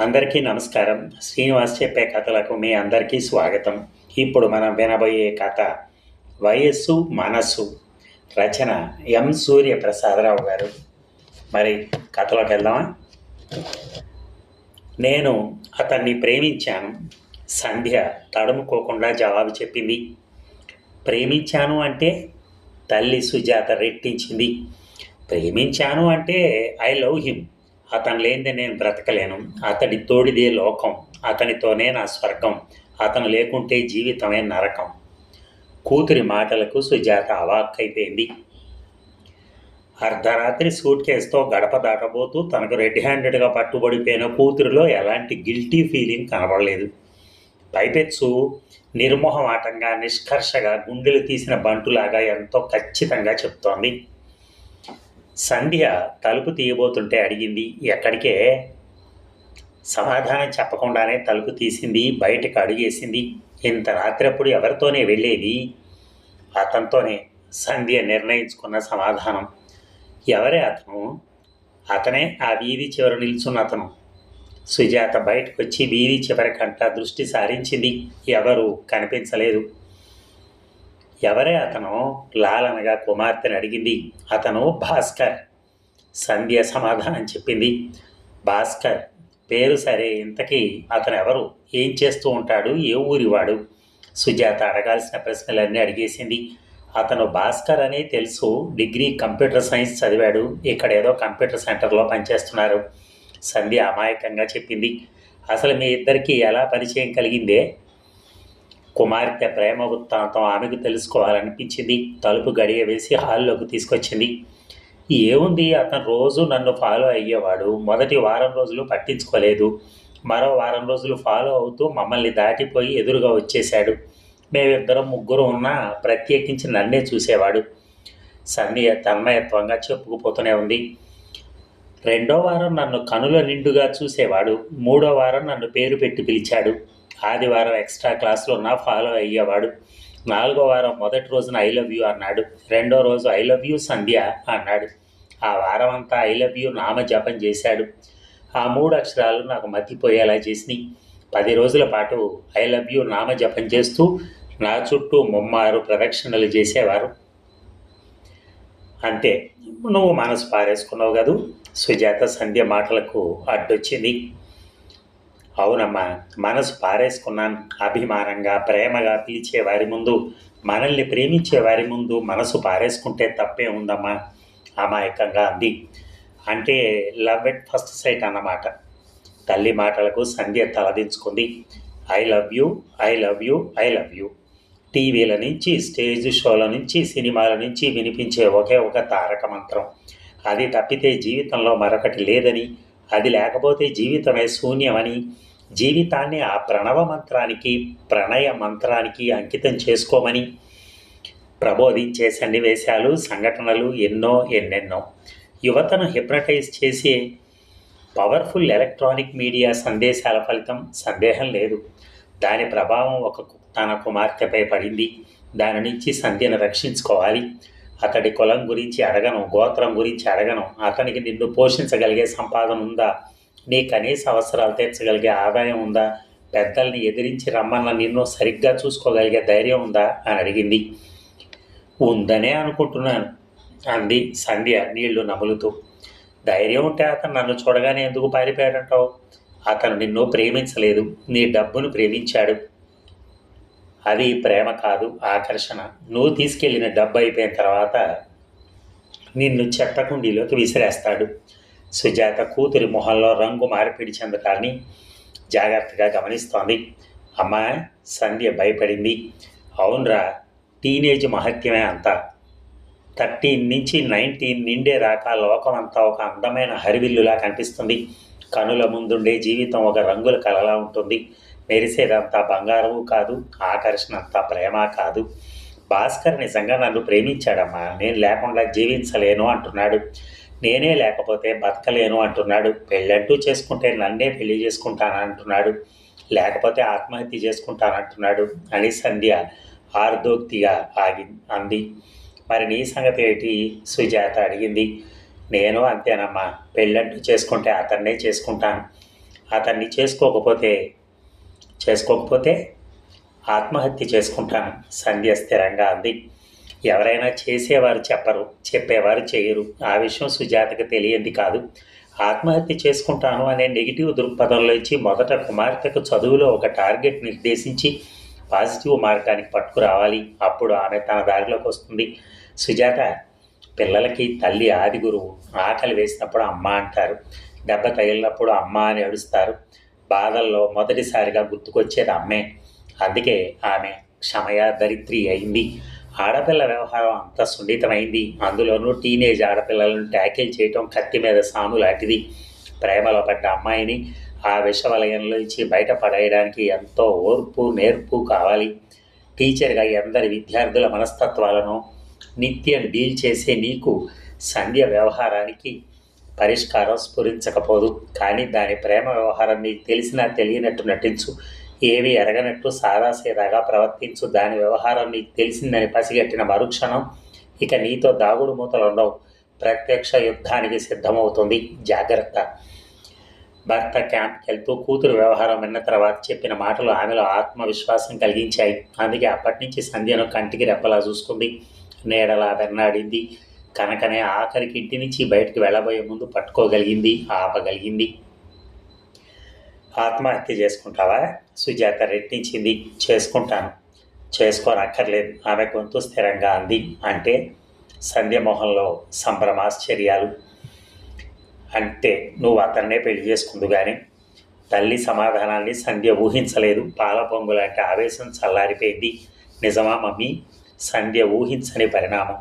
అందరికీ నమస్కారం. శ్రీనివాస్ చెప్పే కథలకు మీ అందరికీ స్వాగతం. ఇప్పుడు మనం వినబోయే కథ వయస్సు మనస్సు. రచన ఎం. సూర్యప్రసాదరావు గారు. మరి కథలోకి వెళ్దామా? నేను అతన్ని ప్రేమించాను. సంధ్య తడుముకోకుండా జవాబు చెప్పింది. ప్రేమించాను అంటే తల్లి సుజాత రెట్టించింది. ప్రేమించాను అంటే ఐ లవ్ హిమ్ అతను లేనిదే నేను బ్రతకలేను. అతడి తోడిదే లోకం. అతనితోనే నా స్వర్గం. అతను లేకుంటే జీవితమే నరకం. కూతురి మాటలకు సుజాత అవాక్కైపోయింది. అర్ధరాత్రి సూట్ కేసుతో గడప దాటబోతూ తనకు రెడ్ హ్యాండెడ్గా పట్టుబడిపోయిన కూతురిలో ఎలాంటి గిల్టీ ఫీలింగ్ కనబడలేదు. పైపెచ్చు నిర్మోహమాటంగా నిష్కర్షగా గుండెలు తీసిన బంటులాగా ఎంతో ఖచ్చితంగా చెప్తోంది. సంధ్య తలుపు తీయబోతుంటే అడిగింది ఎక్కడికే? సమాధానం చెప్పకుండానే తలుపు తీసింది బయటకు అడుగేసింది. ఇంత రాత్రప్పుడు ఎవరితోనే వెళ్ళేది? అతనితోనే సంధ్య నిర్ణయించుకున్న సమాధానం. ఎవరే అతను? అతనే ఆ వీధి చివర నిల్చున్న అతను. సుజాత బయటకు వచ్చి వీధి చివరికంట దృష్టి సారించింది. ఎవరు కనిపించలేదు. ఎవరే అతను? లాలనగా కుమార్తెని అడిగింది. అతను భాస్కర్. సంధ్య సమాధానం చెప్పింది. భాస్కర్ పేరు సరే ఇంతకీ అతను ఎవరు? ఏం చేస్తూ ఉంటాడు? ఏ ఊరివాడు సుజాత అడగాల్సిన ప్రశ్నలన్నీ అడిగేసింది. అతను భాస్కర్ అనే తెలుసు. డిగ్రీ కంప్యూటర్ సైన్స్ చదివాడు. ఇక్కడ ఏదో కంప్యూటర్ సెంటర్లో పనిచేస్తున్నారు. సంధ్య అమాయకంగా చెప్పింది. అసలు మీ ఇద్దరికి ఎలా పరిచయం కలిగిందే? కుమార్తె ప్రేమ వృత్తాంతం ఆమెకు తెలుసుకోవాలనిపించింది. తలుపు గడియ వేసి హాల్లోకి తీసుకొచ్చింది. ఏముంది? అతను రోజు నన్ను ఫాలో అయ్యేవాడు. మొదటి వారం రోజులు పట్టించుకోలేదు. మరో వారం రోజులు ఫాలో అవుతూ మమ్మల్ని దాటిపోయి ఎదురుగా వచ్చేశాడు. మేమిద్దరం ముగ్గురు ఉన్నా ప్రత్యేకించి నన్నే చూసేవాడు. సన్నియ తన్మయత్వంగా చెప్పుకుపోతూనే ఉంది. రెండో వారం నన్ను కనుల నిండుగా చూసేవాడు. మూడో వారం నన్ను పేరు పెట్టి పిలిచాడు. ఆదివారం ఎక్స్ట్రా క్లాస్లో నా ఫాలో అయ్యేవాడు. నాలుగో వారం మొదటి రోజున ఐ లవ్ యూ అన్నాడు. రెండో రోజు ఐ లవ్ యూ సంధ్య అన్నాడు. ఆ వారం అంతా ఐ లవ్ యూ నామ జపం చేశాడు. ఆ మూడు అక్షరాలు నాకు మతిపోయేలా చేసినాయి. పది రోజుల పాటు ఐ లవ్ యూ నామ జపం చేస్తూ నా చుట్టూ ముమ్మారు ప్రదక్షిణలు చేసేవారు. అంతే నువ్వు మనసు పారేసుకున్నావు కదూ? సుజాత సంధ్య మాటలకు అడ్డొచ్చింది. అవునమ్మా మనసు పారేసుకున్నాను. అభిమానంగా ప్రేమగా పిలిచే వారి ముందు మనల్ని ప్రేమించే వారి ముందు మనసు పారేసుకుంటే తప్పే ఉందమ్మా. అమాయకంగా అంది. అంటే లవ్ ఎట్ ఫస్ట్ సైట్ అన్నమాట. తల్లి మాటలకు Sandhya తలదించుకుంది. I love you I love you I love you. టీవీల నుంచి స్టేజ్ షోల నుంచి సినిమాల నుంచి వినిపించే ఒకే ఒక తారక మంత్రం. అది తప్పితే జీవితంలో మరొకటి లేదని అది లేకపోతే జీవితమే శూన్యమని జీవితాన్ని ఆ ప్రణవ మంత్రానికి ప్రణయ మంత్రానికి అంకితం చేసుకోమని ప్రబోధించే సన్నివేశాలు సంఘటనలు ఎన్నో ఎన్నెన్నో. యువతను హిప్నటైజ్ చేసే పవర్ఫుల్ ఎలక్ట్రానిక్ మీడియా సందేశాల ఫలితం సందేహం లేదు. దాని ప్రభావం ఒక తన కుమార్తెపై పడింది. దాని నుంచి సంధ్యను రక్షించుకోవాలి. అతడి కులం గురించి అడగను గోత్రం గురించి అడగను. అతనికి నిన్ను పోషించగలిగే సంపాదన ఉందా? నీ కనీస అవసరాలు తీర్చగలిగే ఆదాయం ఉందా? పెద్దల్ని ఎదిరించి రమ్మన్న నిన్ను సరిగ్గా చూసుకోగలిగే ధైర్యం ఉందా? అని అడిగింది. ఉందనే అనుకుంటున్నాను అంది సంధ్య నీళ్ళు నములుతూ. ధైర్యం ఉంటే అతను నన్ను చూడగానే ఎందుకు పారిపోయాడంటావు? అతను నిన్ను ప్రేమించలేదు నీ డబ్బును ప్రేమించాడు. అది ప్రేమ కాదు ఆకర్షణ. నువ్వు తీసుకెళ్ళిన డబ్బు అయిపోయిన తర్వాత నిన్ను చెట్టకుండీలోకి విసిరేస్తాడు. సుజాత కూతురి మొహంలో రంగు మార్పిడి చెందటాన్ని జాగ్రత్తగా గమనిస్తోంది. అమ్మ సంధ్య భయపడింది. అవునరా టీనేజ్ మహత్యమే అంతా. థర్టీన్ నుంచి నైన్టీన్ నిండే రాక లోకం అంతా ఒక అందమైన హరివిల్లులా కనిపిస్తుంది. కనుల ముందుండే జీవితం ఒక రంగుల కలలా ఉంటుంది. మెరిసేదంతా బంగారము కాదు ఆకర్షణ అంతా ప్రేమ కాదు. భాస్కర్ నిజంగా నన్ను ప్రేమించాడమ్మా. నేను లేకుండా జీవించలేను అంటున్నాడు. నేనే లేకపోతే బతకలేను అంటున్నాడు. పెళ్ళంటూ చేసుకుంటే నన్నే పెళ్ళి చేసుకుంటానంటున్నాడు లేకపోతే ఆత్మహత్య చేసుకుంటానంటున్నాడు అని సంధ్య ఆర్దోక్తిగా ఆగి అంది. మరి నీ సంగతి ఏంటి? సుజాత అడిగింది. నేను అంతేనమ్మా. పెళ్ళంటూ చేసుకుంటే అతన్నే చేసుకుంటాను. అతన్ని చేసుకోకపోతే చేసుకోకపోతే ఆత్మహత్య చేసుకుంటాను. సంధ్య స్థిరంగా అంది. ఎవరైనా చేసేవారు చెప్పరు చెప్పేవారు చేయరు. ఆ విషయం సుజాతకు తెలియంది కాదు. ఆత్మహత్య చేసుకుంటాను అనే నెగిటివ్ దృక్పథంలో ఇచ్చి మొదట కుమార్తెకు చదువులో ఒక టార్గెట్ నిర్దేశించి పాజిటివ్ మార్గానికి పట్టుకురావాలి. అప్పుడు ఆమె తన దారిలోకి వస్తుంది. సుజాత పిల్లలకి తల్లి ఆది గురువు ఆకలి వేసినప్పుడు అమ్మ అంటారు. దెబ్బ తగిలినప్పుడు అమ్మ అని ఏడుస్తారు. బాధల్లో మొదటిసారిగా గుర్తుకొచ్చేది అమ్మే. అందుకే ఆమె క్షమయ దరిద్రి అయింది. ఆడపిల్ల వ్యవహారం అంత సున్నితమైంది. అందులోనూ టీనేజ్ ఆడపిల్లలను ట్యాకిల్ చేయటం కత్తి మీద సాము లాంటిది. ప్రేమలో పడ్డ అమ్మాయిని ఆ విషవలయంలోంచి బయటపడేయడానికి ఎంతో ఓర్పు నేర్పు కావాలి. టీచర్గా ఎందరి విద్యార్థుల మనస్తత్వాలను నిత్యం డీల్ చేసే నీకు సంధ్య వ్యవహారానికి పరిష్కారం స్ఫురించకపోదు. కానీ దాని ప్రేమ వ్యవహారం నీకు తెలిసినా తెలియనట్టు నటించు. ఏవి ఎరగనట్టు సాదాసీదాగా ప్రవర్తించు. దాని వ్యవహారం నీకు తెలిసిందని పసిగట్టిన మరుక్షణం ఇక నీతో దాగుడు మూతలు ఉండవు. ప్రత్యక్ష యుద్ధానికి సిద్ధమవుతుంది. జాగ్రత్త. భర్త క్యాంప్కి వెళ్తూ కూతురు వ్యవహారం విన్న తర్వాత చెప్పిన మాటలు ఆమెలో ఆత్మవిశ్వాసం కలిగించాయి. అందుకే అప్పటి నుంచి సంధ్యను కంటికి రెప్పలా చూసుకుంది. నీడలా వెన్నాడింది కనుకనే ఆఖరికి ఇంటి నుంచి బయటికి వెళ్ళబోయే ముందు పట్టుకోగలిగింది ఆపగలిగింది. ఆత్మహత్య చేసుకుంటావా? సుజాత రెట్టించింది. చేసుకుంటాను. చేసుకోనక్కర్లేదు. ఆమె గొంతు స్థిరంగా అంది. అంటే సంధ్యమోహంలో సంభ్రమాశ్చర్యాలు. అంటే నువ్వు అతన్నే పెళ్ళి చేసుకుందు కానీ తల్లి సమాధానాన్ని సంధ్య ఊహించలేదు. పాల పొంగులాంటి ఆవేశం చల్లారిపోయింది. నిజమా మమ్మీ? సంధ్య ఊహించని పరిణామం.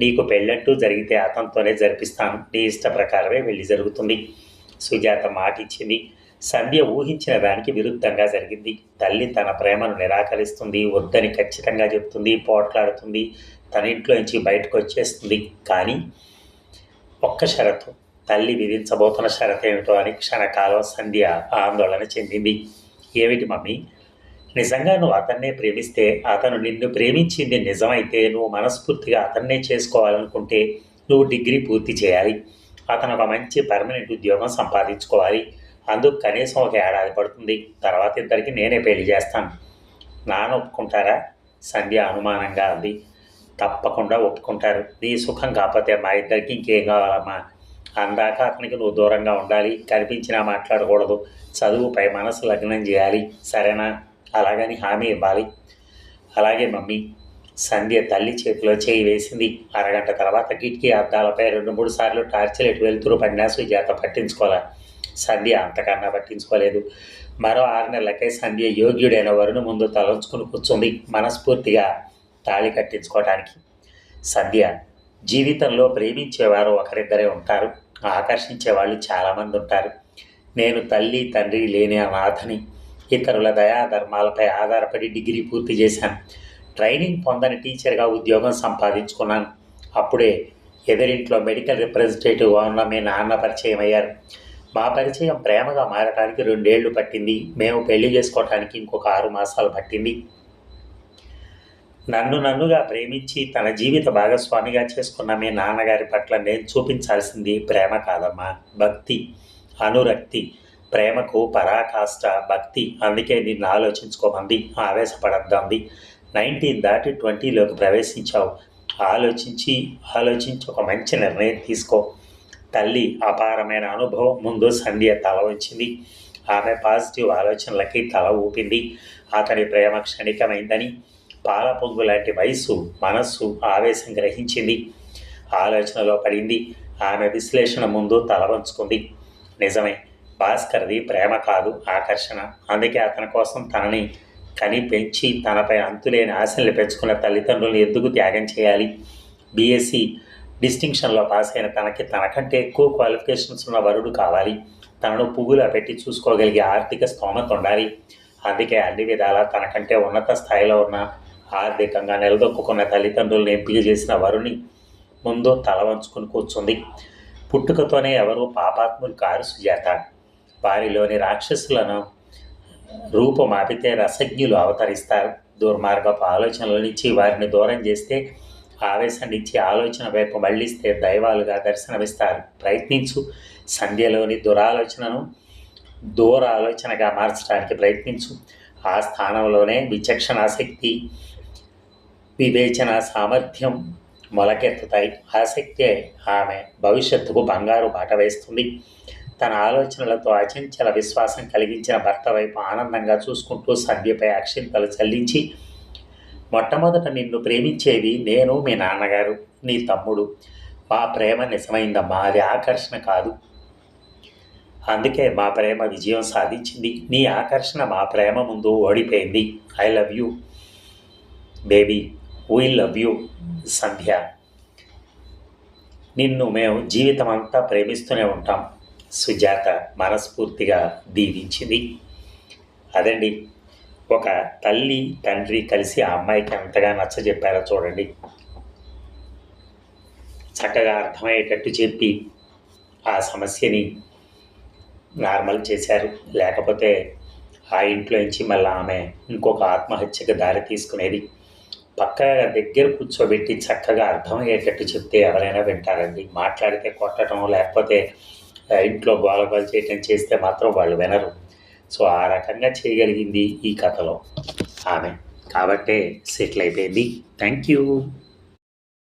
నీకు పెళ్ళంటూ జరిగితే అతనితోనే జరిపిస్తాను. నీ ఇష్ట ప్రకారమే వెళ్ళి జరుగుతుంది. సుజాత మాట ఇచ్చింది సంధ్య ఊహించిన దానికి విరుద్ధంగా జరిగింది. తల్లి తన ప్రేమను నిరాకరిస్తుంది. వద్దని ఖచ్చితంగా చెప్తుంది. పోట్లాడుతుంది. తన ఇంట్లో నుంచి బయటకు వచ్చేస్తుంది. కానీ ఒక్క షరతు. తల్లి విధించబోతున్న షరతు ఏమిటో అని క్షణకాలం సంధ్య ఆందోళన చెందింది. ఏమిటి మమ్మీ? నిజంగా నువ్వు అతన్నే ప్రేమిస్తే అతను నిన్ను ప్రేమించింది నిజమైతే నువ్వు మనస్ఫూర్తిగా అతన్నే చేసుకోవాలనుకుంటే నువ్వు డిగ్రీ పూర్తి చేయాలి. అతను ఒక మంచి పర్మనెంట్ ఉద్యోగం సంపాదించుకోవాలి. అందుకు కనీసం ఒక ఏడాది పడుతుంది. తర్వాత ఇద్దరికి నేనే పెళ్ళి చేస్తాను. నాన్న ఒప్పుకుంటారా? సంధ్య అనుమానంగా అంది. తప్పకుండా ఒప్పుకుంటారు. నీ సుఖం కాకపోతే మా ఇద్దరికి ఇంకేం కావాలమ్మా? అందాక అతనికి నువ్వు దూరంగా ఉండాలి. కనిపించినా మాట్లాడకూడదు. చదువుపై మనసు లగ్నం చేయాలి. సరేనా? అలాగని హామీ ఇవ్వాలి. అలాగే మమ్మీ సంధ్య తల్లి చేతిలో చేయి వేసింది. అరగంట తర్వాత కిటికీ అద్దాలపై రెండు మూడు సార్లు టార్చిలు ఎటు వెళ్తురు పడినా సుజాత పట్టించుకోలే. సంధ్య అంతకన్నా పట్టించుకోలేదు. మరో ఆరు నెలలకే సంధ్య యోగ్యుడైన వరుణు ముందు తలంచుకుని కూర్చుంది మనస్ఫూర్తిగా తాళి కట్టించుకోవటానికి సంధ్య జీవితంలో ప్రేమించేవారు ఒకరిద్దరే ఉంటారు. ఆకర్షించే వాళ్ళు చాలామంది ఉంటారు. నేను తల్లి తండ్రి లేని అనాథని ఇతరుల దయాధర్మాలపై ఆధారపడి డిగ్రీ పూర్తి చేశాను. ట్రైనింగ్ పొందని టీచర్గా ఉద్యోగం సంపాదించుకున్నాను. అప్పుడే ఎదురింట్లో మెడికల్ రిప్రజెంటేటివ్గా ఉన్న మీ నాన్న పరిచయం అయ్యారు మా పరిచయం ప్రేమగా మారటానికి రెండేళ్ళు పట్టింది. మేము పెళ్ళి చేసుకోవటానికి ఇంకొక ఆరు మాసాలు పట్టింది. నన్ను నన్నుగా ప్రేమించి తన జీవిత భాగస్వామిగా చేసుకున్న మీ నాన్నగారి పట్ల నేను చూపించాల్సింది ప్రేమ కాదమ్మా భక్తి అనురక్తి. ప్రేమకు పరాకాష్ట భక్తి అందుకే నిన్ను ఆలోచించుకోమంది ఆవేశపడద్దాంది. నైన్టీన్ దాటి ట్వంటీలోకి ప్రవేశించావు. ఆలోచించి ఆలోచించి ఒక మంచి నిర్ణయం తీసుకో. తల్లి అపారమైన అనుభవం ముందు సంధ్య తల వచ్చింది ఆమె పాజిటివ్ ఆలోచనలకి తల ఊపింది. అతని ప్రేమ క్షణికమైందని పాల పొంగు లాంటి వయసు మనస్సు ఆవేశం గ్రహించింది. ఆలోచనలో పడింది. ఆమె విశ్లేషణ ముందు తల వంచుకుంది. నిజమే భాస్కర్ది ప్రేమ కాదు ఆకర్షణ. అందుకే అతని కోసం తనని కని పెంచి తనపై అంతులేని ఆశల్ని పెంచుకున్న తల్లిదండ్రులను ఎందుకు త్యాగం చేయాలి? బీఎస్సీ డిస్టింక్షన్లో పాస్ అయిన తనకి తనకంటే ఎక్కువ క్వాలిఫికేషన్స్ ఉన్న వరుడు కావాలి. తనను పువ్వులా పెట్టి చూసుకోగలిగే ఆర్థిక స్తోమత ఉండాలి. అందుకే అన్ని విధాలా తనకంటే ఉన్నత స్థాయిలో ఉన్న ఆర్థికంగా నిలదొక్కున్న తల్లిదండ్రులను ఎంపిక చేసిన వరుని ముందు తల వంచుకుని కూర్చుంది. పుట్టుకతోనే ఎవరు పాపాత్ములు కారు సుజాత వారిలోని రాక్షసులను రూపమాపితే రసజ్ఞులు అవతరిస్తారు. దుర్మార్గపు ఆలోచనల నుంచి వారిని దూరం చేస్తే ఆవేశాన్నిచ్చి ఆలోచన వైపు మళ్ళిస్తే దైవాలుగా దర్శనమిస్తారు. ప్రయత్నించు. సంధ్యలోని దురాలోచనను దూర ఆలోచనగా మార్చడానికి ప్రయత్నించు. ఆ స్థానంలోనే విచక్షణ శక్తి వివేచన సామర్థ్యం మొలకెత్తుతాయి. ఆసక్తే ఆమె భవిష్యత్తుకు బంగారు బాట వేస్తుంది. తన ఆలోచనలతో అచంచల విశ్వాసం కలిగించిన భర్త వైపు ఆనందంగా చూసుకుంటూ సంధ్యపై అక్షింతలు చల్లించి మొట్టమొదట నిన్ను ప్రేమించేది నేను మీ నాన్నగారు నీ తమ్ముడు. మా ప్రేమ నిజమైందమ్మా అది ఆకర్షణ కాదు. అందుకే మా ప్రేమ విజయం సాధించింది. నీ ఆకర్షణ మా ప్రేమ ముందు ఓడిపోయింది. I love you baby. We love you Sandhya. నిన్ను మేము జీవితం అంతా ప్రేమిస్తూనే ఉంటాం. సుజాత మనస్ఫూర్తిగా దీవించింది. అదండి ఒక తల్లి తండ్రి కలిసి ఆ అమ్మాయికి ఎంతగా నచ్చజెప్పారో చూడండి. చక్కగా అర్థమయ్యేటట్టు చెప్పి ఆ సమస్యని నార్మల్ చేశారు. లేకపోతే ఆ ఇంట్లో నుంచి మళ్ళీ ఆమె ఇంకొక ఆత్మహత్యకు దారి తీసుకునేది. పక్కగా దగ్గర కూర్చోబెట్టి చక్కగా అర్థమయ్యేటట్టు చెప్తే ఎవరైనా వింటారండి. మాట్లాడితే కొట్టడం లేకపోతే ఇంట్లో గోలగోలు చేయటం చేస్తే మాత్రం వాళ్ళు వినరు. సో ఆ రకంగా చేయగలిగింది ఈ కథలో ఆమె. కాబట్టే సెటిల్ అయిపోయింది. Thank you